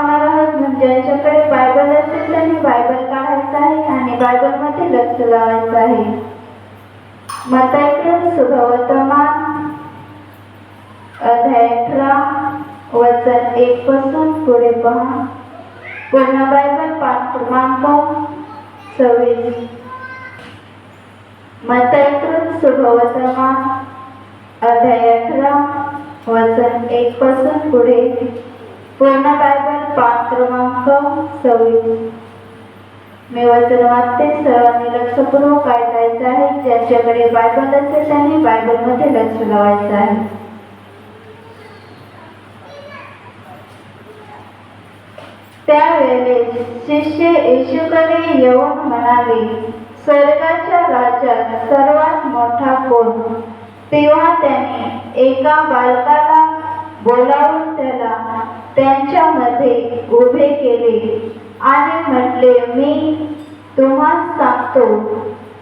पाहणार आहोत. म्हणजे ज्यांच्याकडे बायबल असेल त्यांनी बायबल काढायचं आहे आणि बायबलमध्ये लक्ष लावायचं आहे. मतायक्रम सुभवतमान अध्याय अठरा वचन एक पासून पुढे पहा. पूर्ण बायबल पाठ क्रमांक सव्वीस. मतायक्रम सुभवतमान अध्याय अठरा वचन एक पासून पुढे. पूर्ण बायबल पाठ क्रमांक सव्वीस. मी वचन वाचते सर्वांनी लक्षपूर्वक ऐकायचं आहे ज्याच्याकडे बायबल असेल त्यांनी बायबलमध्ये लक्ष लावायचं आहे. त्यावेळेस शिष्य येशूकडे येऊन म्हणाले स्वर्गाच्या राज्यात सर्वात मोठा कोण? तेव्हा त्याने एका बालकाला बोलावून त्याला त्यांच्यामध्ये उभे केले. आणि म्हटले मी तुम्हाला सांगतो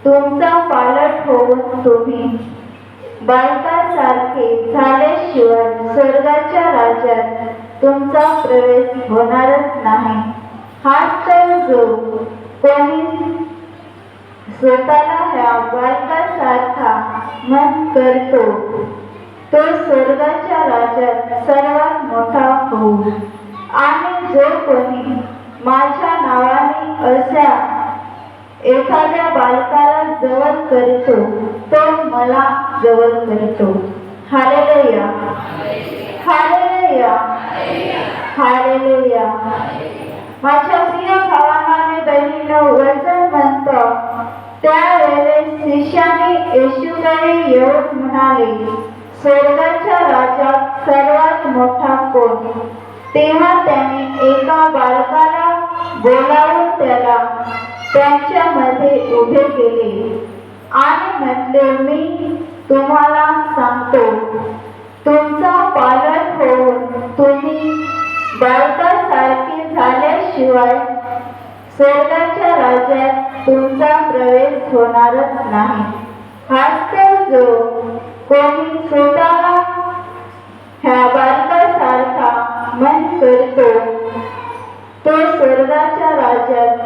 तुमचा पालट होऊन तुम्ही बायकासारखे झाल्याशिवाय स्वर्गाच्या राज्यात तुमचा प्रवेश होणारच नाही. हाच तर जो कोणी स्वतःला ह्या बायकासारखा मन करतो तो स्वर्गाच्या राज्यात सर्वात मोठा होऊ. आणि जो कोणी माझ्या नावाने अशा एखाद्या बालकाला जवळ करतो तो मला जवळ करतो. हालेलुया. हालेलुया. हालेलुया. माझ्या प्रिय भावाने बहिणीनं वचन म्हणतो त्यावेळेस शिष्याने येशूकडे येऊन म्हणाले स्वर्गाच्या राज्यात सर्वात मोठा कोण? तेव्हा त्याने एका बालकाला बोलावून त्याला त्यांच्यामध्ये उभे केले. आणि म्हटले मी तुम्हाला सांगतो तुमचा पालन होऊन तुम्ही बालकासारखे झाल्याशिवाय स्वर्गाच्या राज्यात तुमचा प्रवेश होणारच नाही. हाच तर जो कोणी स्वतःला ह्या बालकासारखा मन करतो तो स्वर्गाच्या राज्यात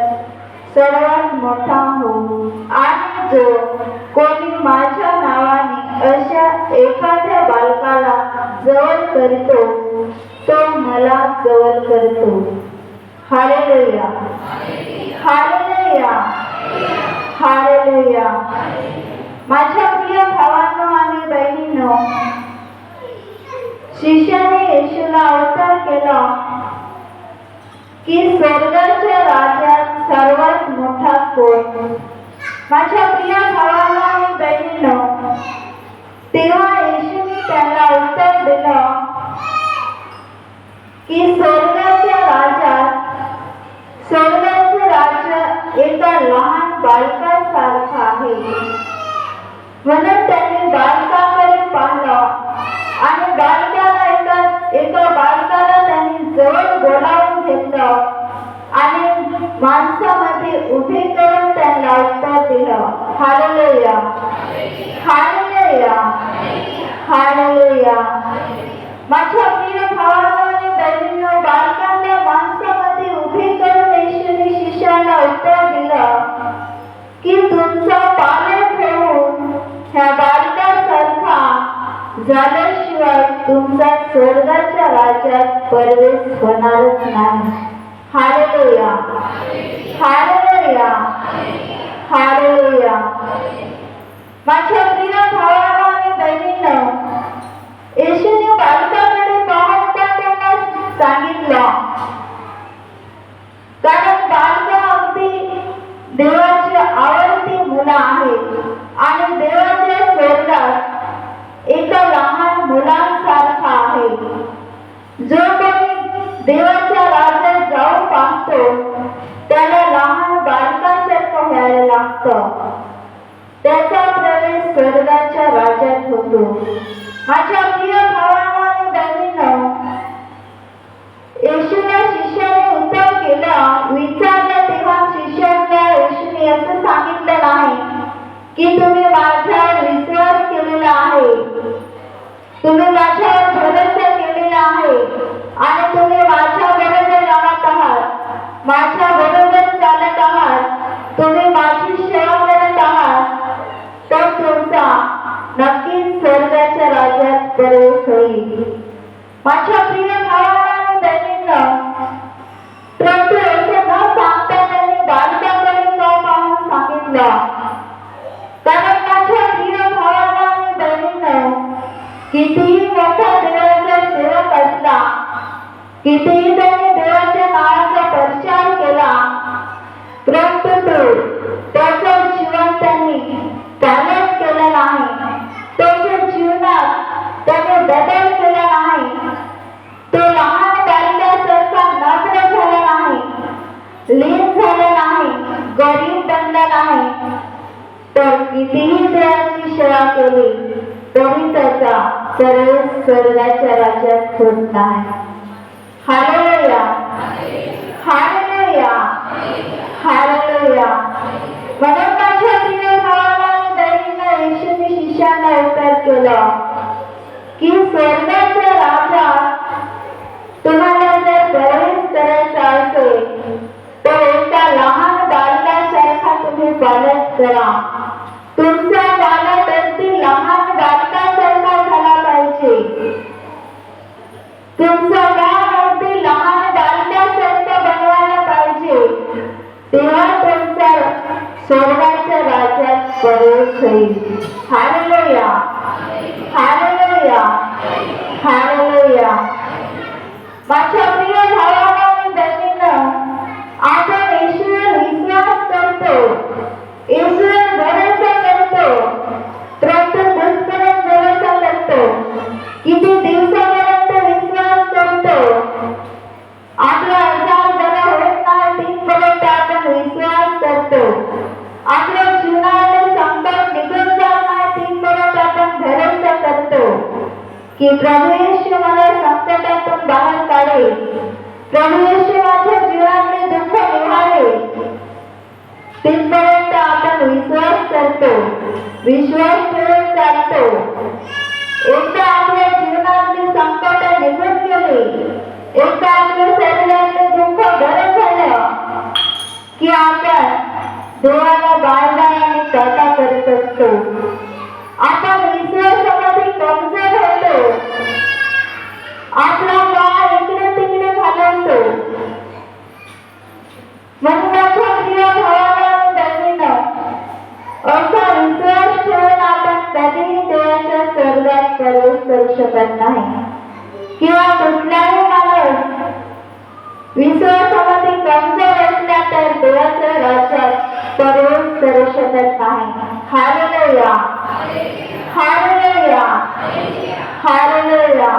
सर्वात मोठा हो आणि जो कोणी माझ्या नावाने अशा एखाद्या बालकाला जवळ करतो तो मला जवळ करतो. हालेलुया. हालेलुया. हालेलुया. माझ्या प्रिय बहिणींनो, शिष्याने येशूला अवतार केला की स्वर्गाच्या राज्यात सर्वात मोठा कोण? माझ्या प्रिय भावांनो आणि बहिणींनो, तेव्हा येशूने त्याला उत्तर दिलं की स्वर्गाच्या राज्यात स्वर्गाचं राज्य एका लहान बालकासारखं आहे. म्हणून त्यांनी बालकाकडे पाहिला. आणि बालकाला एका एका बालकाला त्यांनी जवळ बोलावून घेतलं. आणि माणसामध्ये उभे करून त्यांना उत्तर दिलं. हालेलुया. हालेलुया. हालेलुया. माझ्या प्रिय भावाला झाल्याशिवाय तुमचा स्वर्गाच्या राज्यात प्रवेश होणारच नाही. हालेलुया. हालेलुया. हालेलुया. माझ्या प्रिय भावांनो आणि बहिणींनो येशूने बालकाकडे पाहता त्यांना सांगितलं कारण बालका अगदी देवाची आवडती मुलं आहेत आणि देवाच्या स्वर्गात एका लहान मुलांसारखा आहे. जो कोणी देवाच्या राज्यात जाऊन पाहतो त्याला लहान बालकासारखं व्हायला लागतं. त्याचा प्रवेश स्वर्गाच्या राज्यात होतो. माझ्या प्रिय भावांना आणि बहिणीनं येशूला शिष्याने उत्तर केलं विचारलं तेव्हा शिष्यांना येशूने असं सांगितलं नाही की तुम्ही माझ्यावर विश्वास केलेला आहे. तुम्ही माझ्यावर भरोसा केलेला आहे आणि तुम्ही माझ्या बरोबर राहत आहात. माझ्या बरोबर चालत आहात. तुम्ही माझी सेवा करत आहात. तर तुमचा नक्कीच स्वर्गाच्या राज्यात प्रवेश होईल. माझ्या प्रिय भावाला बहिणींना परंतु असं न सांगताना मी बालकाकडे जाऊन पाहून सांगितलं. कितीही मोठा देवाचा सेवक असला कितीही त्यांनी देवाच्या नावाचा प्रचार केला परंतु तो त्याचं जीवन त्यांनी पालन केलं नाही त्याच्या जीवनात त्याने बदल केला नाही तो लहान बालकासारखा नम्र झाला नाही लीन झाला नाही गरीब बनला नाही तर कितीही देवाची सेवा केली तरी त्याचा प्रवेश स्वर्गाच्या राज्यात होत नाही हालेलुया. हालेलुया. हालेलुया. म्हणून माझ्या भावाला येशूने की स्वर्गाच्या राजा तुम्हाला जर प्रवेश करायचा असेल तर एका लहान बालकासारखा तुम्ही पालन करा. तुमचा तुमचं बाळ अगदी लहान बालकासारखं बनवायला पाहिजे. तेव्हा तुमचा स्वर्गाच्या राज्यात प्रवेश होईल. हालेलुया. हालेलुया. हालेलुया. माझ्या प्रिय भावाला आणि बहिणीनं आपण ईश्वर विश्वास करतो. ईश्वर भरोसा करतो. परंतु कुठपर्यंत भरोसा करतो. किती दिवसापर्यंत की प्रभू येशू मला संकटातून बाहेर काढे. प्रभू येशू माझ्या जीवनातले दुःख निघाले तिथपर्यंत आपण विश्वास करतो. विश्वास ठेवून चालतो. एकदा आपल्या जीवनातली संकट निघून गेले. एकदा आपल्या शरीरातले दुःख बरं झालं. की आपण देवाला बाळगा आणि प्रार्थना करत असतो. आपला पाय इकडे तिकडे घालवतो. म्हणून विश्वास प्रवेश करू शकत नाही. किंवा कुठलाही माणूस विश्वासामध्ये कमजोर असला तर देवाच्या राज्यात प्रवेश करू शकत नाही. हालेलुया हालेलुया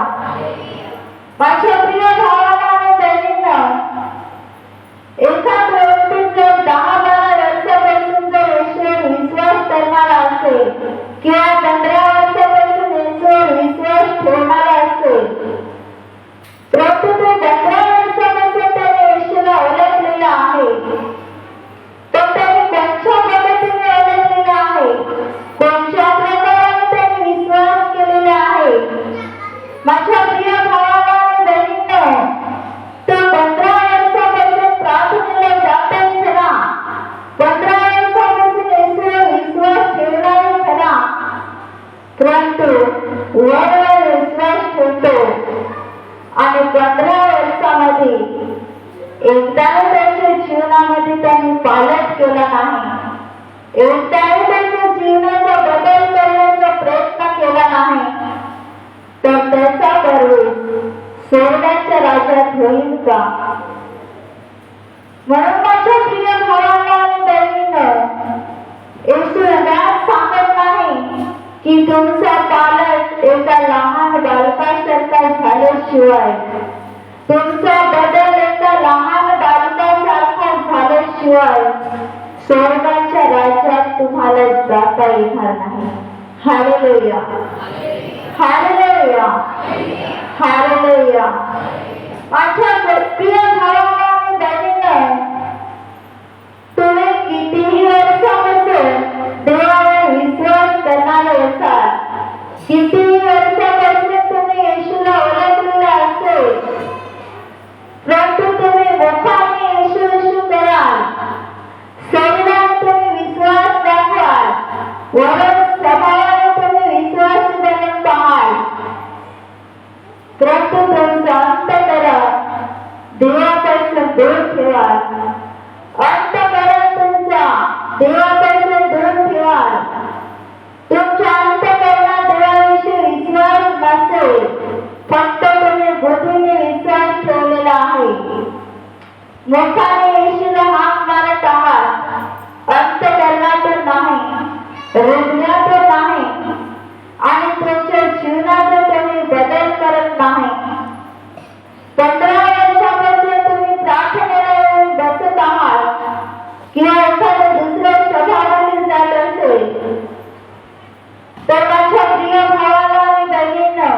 माझ्या प्रिय आणि पंधरा वर्षामध्ये एकदाही त्यांच्या जीवनामध्ये त्यांनी पालन केला नाही. एकदाही त्यांच्या जीवनाचा बदल करण्याचा प्रयत्न केला नाही. तर त्याचा प्रवेश स्वर्गाच्या राज्यात होईल का? म्हणून माझ्या प्रिय भावांना आणि बहिणीनं येशू सांगत नाही की तुमचा पालक एका लहान बालकासारखा झाल्याशिवाय तुमचा बदल एका लहान बालकासारखा झाल्याशिवाय स्वर्गाच्या राज्यात तुम्हाला जाता येणार नाही. हालेलुया. हालेलुया. हालेलुया. माझ्या प्रिय भावाला आणि बहिणीनं तुम्ही कितीही वर्षापासून देवावर विश्वास करणारे असाल कितीही वर्षापासून तुम्ही येशूला ओळखलेला तर माझ्या प्रिय भावाला आणि बहिणींनो.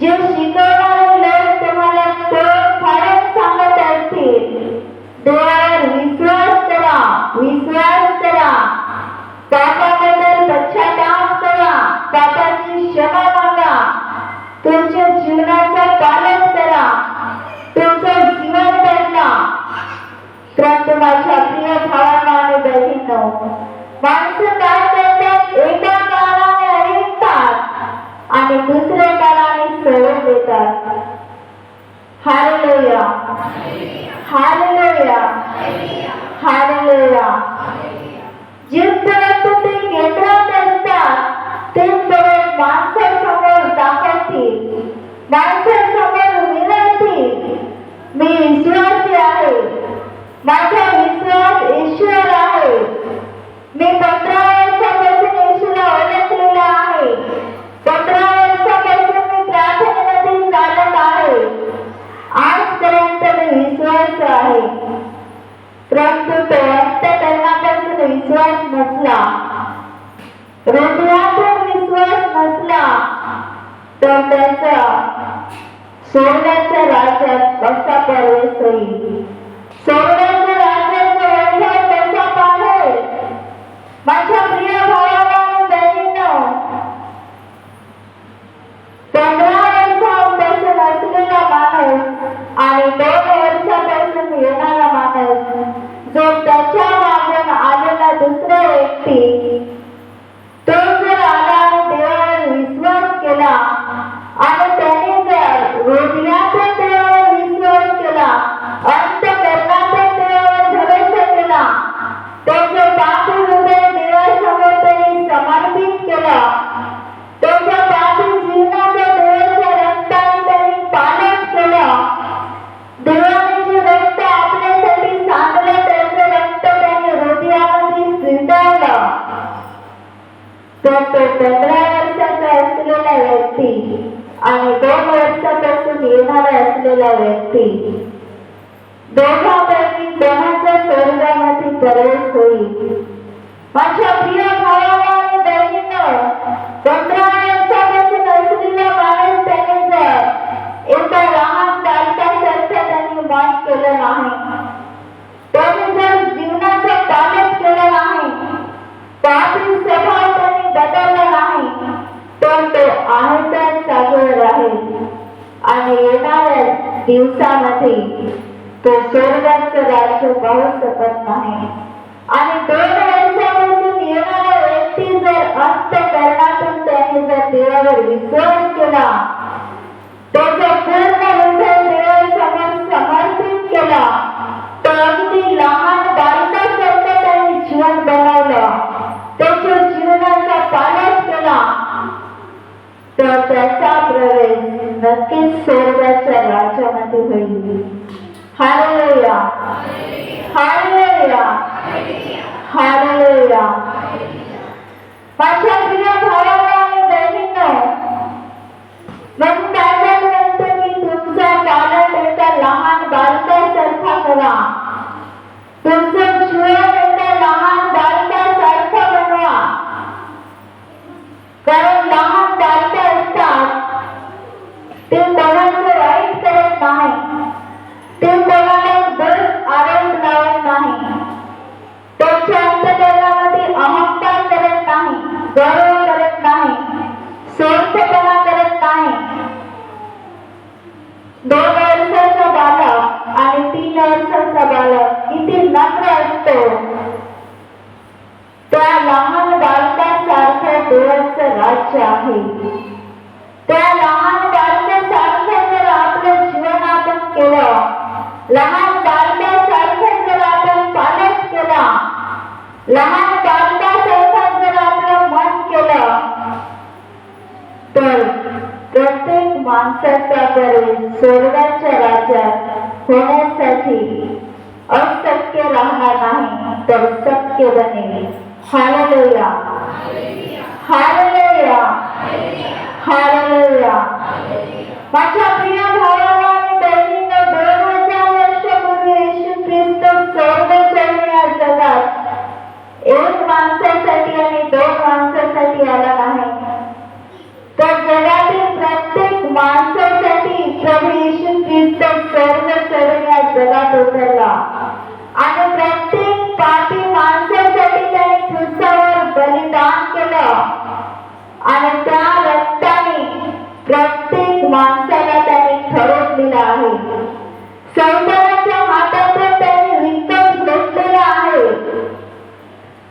जे शिकवणारे लोक तुम्हाला तोड फाडून सांगत असतील. डोळा माणसं काय करतात एका काळाने ऐकतात आणि दुसऱ्या काळाने सोडून देतात हालेलुया हालेलुया हालेलुया जिथपर्यंत ते केंद्रात असतात तिथपर्यंत माणसासमोर दाखवतील माणसासमोर विनंतील मी विश्वासी आहे माझा विश्वास ईश्वर आहे मी पंधरा वर्षापासून येशूला ओळखलेला आहे. पंधरा वर्षापासून मी प्रार्थनेमध्ये चालत आहे. आजपर्यंत मी विश्वास आहे. परंतु तो अंतकरणापासून विश्वास नसला. हृदयातून विश्वास नसला. तर त्याचा सोन्याच्या राज्यात कसा प्रवेश होईल सोन्याच्या माझ्या प्रिय भावाला आणि बहिणींनो पंधरा वर्षापासून असलेला माणूस आणि दोन वर्षापासून येणारा माणूस जो त्याच्या मागून आलेला दुसरा व्यक्ती तो जर आला आणि देवावर विश्वास केला दिवसामध्ये तो स्वर्गाचं राज्य पाहू शकत नाही आणि दोन वर्षापासून येणाऱ्या व्यक्ती जर अंतकरणातून त्याने जर देवावर विश्वास केला त्याचा पूर्ण हृदय देवासमोर समर्पित केला तर अगदी लहान बालकासारखं त्याने जीवन बनवलं त्याच्या जीवनाचा पालन केला तर त्याचा प्रवेश नक्कीच स्वर्गाच्या राज्यामध्ये होईल. हालेलुया हालेलुया हालेलुया माझ्या प्रिय भावाला करायचे आहे. त्या लहान बालक्यासारखे जर आपलं जीवन आपण केलं लहान बालक्यासारखे जर आपण पालक केला लहान बालक्यासारखं जर आपलं मन केलं तर प्रत्येक माणसाचा प्रवेश स्वर्गाच्या राज्यात होण्यासाठी अशक्य राहणार नाही तर शक्य बनेल. हालेलुया. हालेलुया. माझ्या प्रिय भावाला आणि दोन हजार वर्षापूर्वी येशू ख्रिस्त सर्व जगात एक माणसासाठी आणि दोन माणसासाठी आला नाही तर जगातील प्रत्येक माणसासाठी प्रभू येशू ख्रिस्त सर्व सर्व या जगात उतरला. आणि प्रत्येक पापी आणि त्या रक्ताने प्रत्येक माणसाला त्याने दिला आहे. सौंदर्याच्या हातातून त्याने विकत घेतलेला आहे.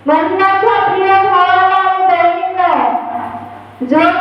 म्हणण्याच्या प्रिय भावाला जो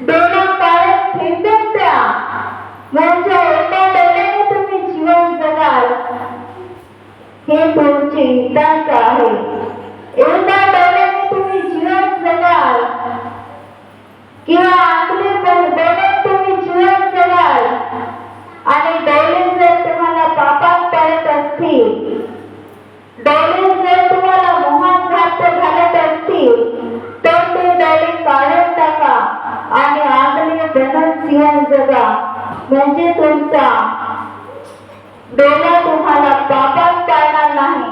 दोन पाय फेकून द्या. म्हणजे माझ्या एका डोळ्याने तुम्ही जीवन जगाल. हे तुमची हिताचे म्हणजे तुमचा. डोला तुम्हाला पापात पाळणार नाही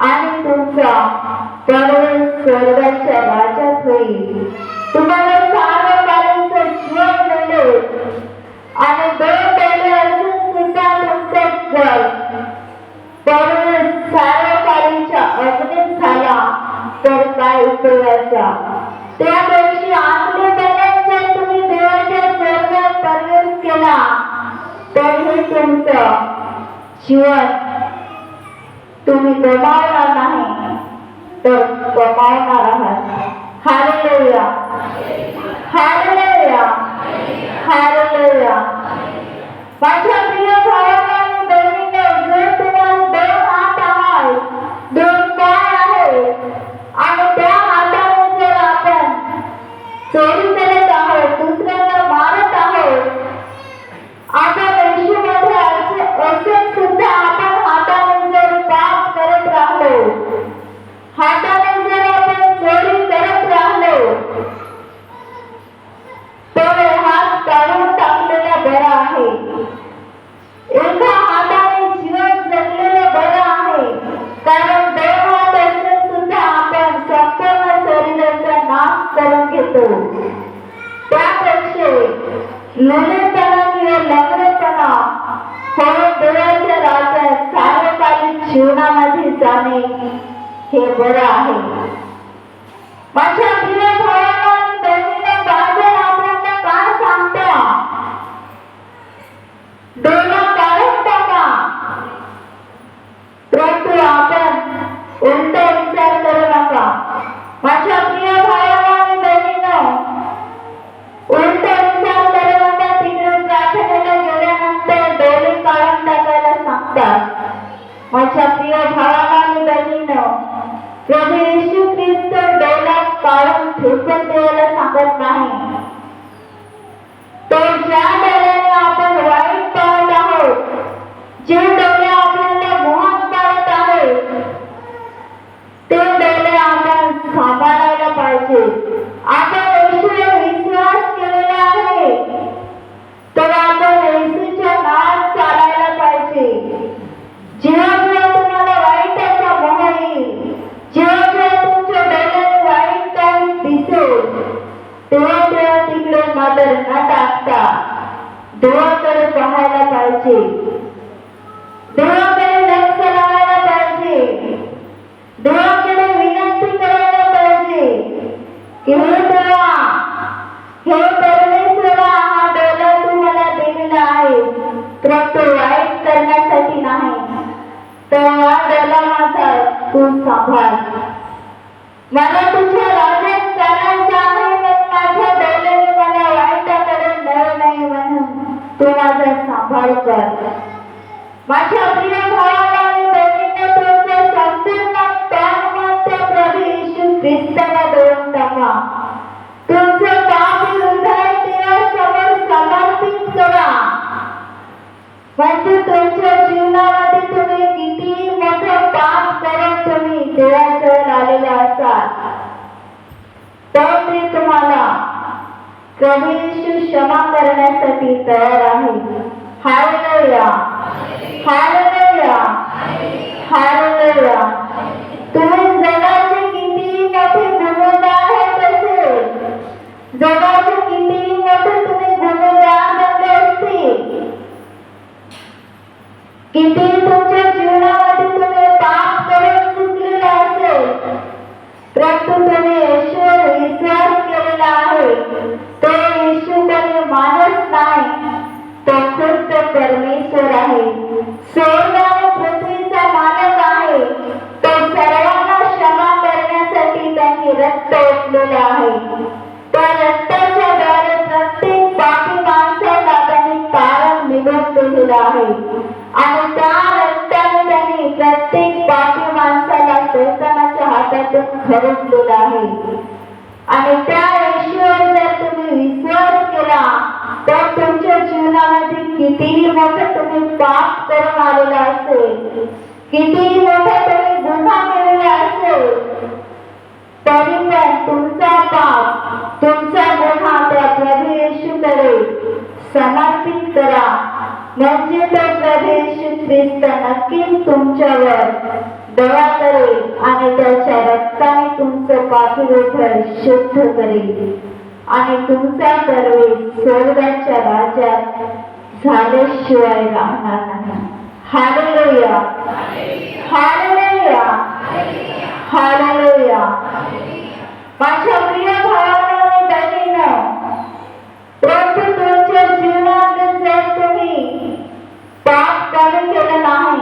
आणि तुमचा परवेश स्वर्गाच्या राज्यात होईल. तुम्हाला सार्वकालीन जीवन मिळेल आणि दोन पहिले असून सुद्धा तुमचं जग परवेश सार्वकालीच्या अग्नीत झाला तर काय उपयोगाचा? त्यापेक्षा केला तर हे तुमचं जीवन तुम्ही गमावणार नाही. तर गमावणार आहात. हालेलुया. हालेलुया. हालेलुया. माझ्या போராக तूच सांभाळ? मला तुझ्या राजेत चालायचं आहे पण माझ्या बैलाने मला वाईटाकडे नळ नाही म्हणून तू माझा सांभाळ कर. माझ्या प्रिय भावाला आणि बहिणींना तुमच्या संपूर्ण त्यानंतर प्रभू येशू ख्रिस्ताला देऊन टाका तुमचं काम हृदय देवासमोर समर्पित करा. म्हणजे तुमच्या जीवन काम करत तुम्ही देवासह आलेले असाल तर ते तुम्हाला कमी क्षमा करण्यासाठी तयार आहे. हालेलुया. हालेलुया. हालेलुया. तुम्ही जगाचे किती मोठे नमुना आहेत तसे जगाचे नक्कीच तुमच्यावर दया करेल आणि त्याच्या रक्ताने तुमचं पाठीवर शुद्ध करेल. आणि तुमचा दरवेज स्वर्गाच्या राज्यात झाल्याशिवाय राहणार नाही. हालेलुया. हालेलुया. हालेलुया. माझ्या प्रिय भावाला बहिणीनं प्रभू तुमच्या जीवनात जर तुम्ही पाप काढून ठेवला नाही.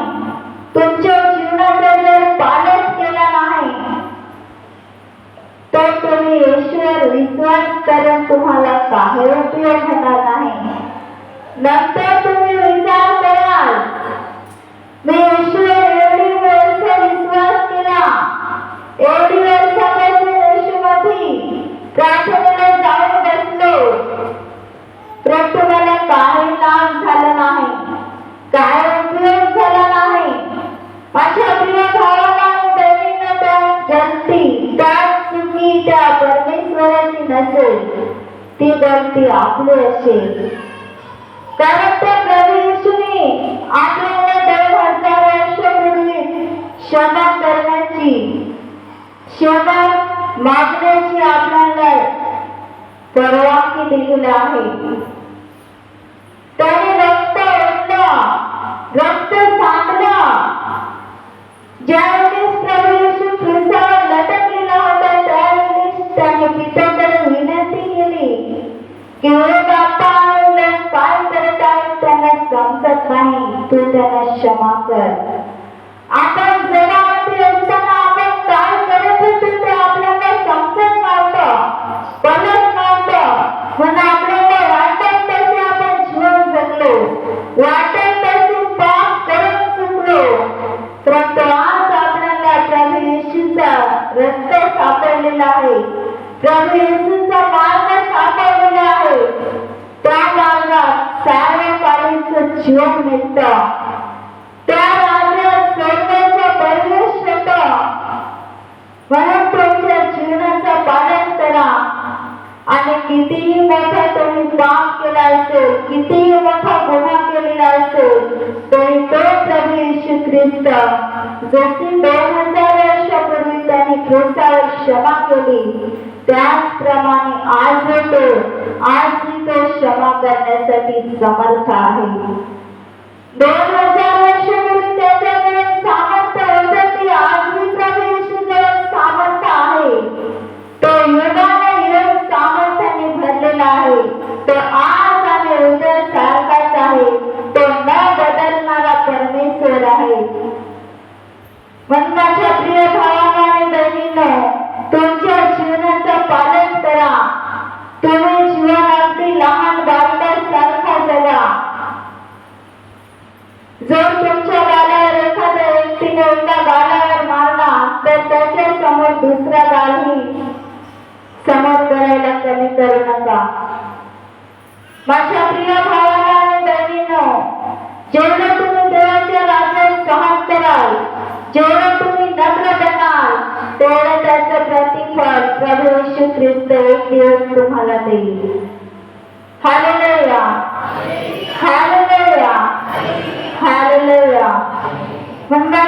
तुमच्या जीवनाचा जर पालच केला नाही तर तुम्ही ईश्वर विश्वास करून तुम्हाला काही उपयोग होणार नाही. नंतर तुम्ही विचार कराल मी ईश्वर ते आपले असेल त्यानंतर प्रभू येशूने आपल्याला दोन हजार वर्षापूर्वी क्षमा करण्याची क्षमा मागण्याची आपल्याला परवानगी दिलेली आहे. तू त्यांना क्षमा कर. आपण जगामध्ये असताना आपण काय करत होतो ते आपल्याला समजत नव्हतं कळत नव्हतं. म्हणून आपल्याला वाटत तसे आपण जीवन जगलो. वाटत तसे पाप करत चुकलो परंतु आज आपल्याला प्रभू येशूचा रस्ता सापडलेला आहे. प्रभू येशूचा मार्ग सापडलेला आहे त्या मार्गात सार्वकालीचं जीवन मिळतं त्या राज्यात स्वर्गाचा प्रवेश म्हणून तुमच्या जीवनाचं पालन करा. आणि कितीही मोठा तुम्ही पाप केला असेल कितीही मोठा गुन्हा केलेला असेल तरी तो प्रभू येशू ख्रिस्त जशी दोन हजार वर्षापूर्वी त्यांनी ख्रिस्तावर क्षमा केली त्याचप्रमाणे आज तो आजही तो क्षमा करण्यासाठी समर्थ आहे. दोन हजार वर्षापूर्वी त्याच्याकडे सामर्थ्य ते आजही आहे. तो युगाने युग सामर्थ्याने भरलेला आहे. तो आज आणि उद्या सारखाच आहे. तो न बदलणारा परमेश्वर आहे. म्हणून जर तुमच्या गालावर एखाद्या व्यक्तीने एका गालावर मारला तर त्याच्यासमोर दुसरा गालही समोर करायला कमी करू नका. माझ्या प्रिय भावाला आणि बहिणीनो जेवढं तुम्ही देवाच्या राज्यात सहन कराल जेवढं तुम्ही नम्र बनाल तेवढं त्याचं प्रतिफळ प्रभू येशू ख्रिस्त एक दिवस तुम्हाला देईल. हालेलुया. हालेलुया. हालेलुया मग त्या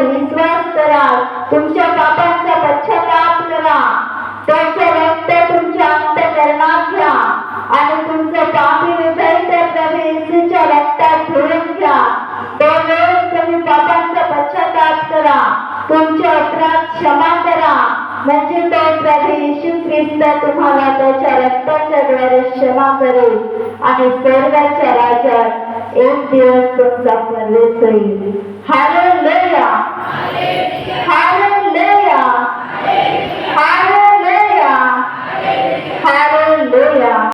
विश्वास करा तुमच्या पापांचा पश्चाताप करा. त्याचे रक्त तुमच्या अंतकरणात घ्या. आणि तुमचे पापी हृदय त्या प्रभू येशूच्या रक्तात धुवून घ्या. तो तुम्ही पापांचा पश्चाताप करा. तुमचे अपराध क्षमा करा. म्हणजे तो प्रभू येशू ख्रिस्त तुम्हाला त्याच्या रक्ताच्या द्वारे क्षमा करेल आणि स्वर्गाच्या राज्यात एक दिवस तुमचा प्रवेश होईल हालेलुया हालेलुया हालेलुया हालेलुया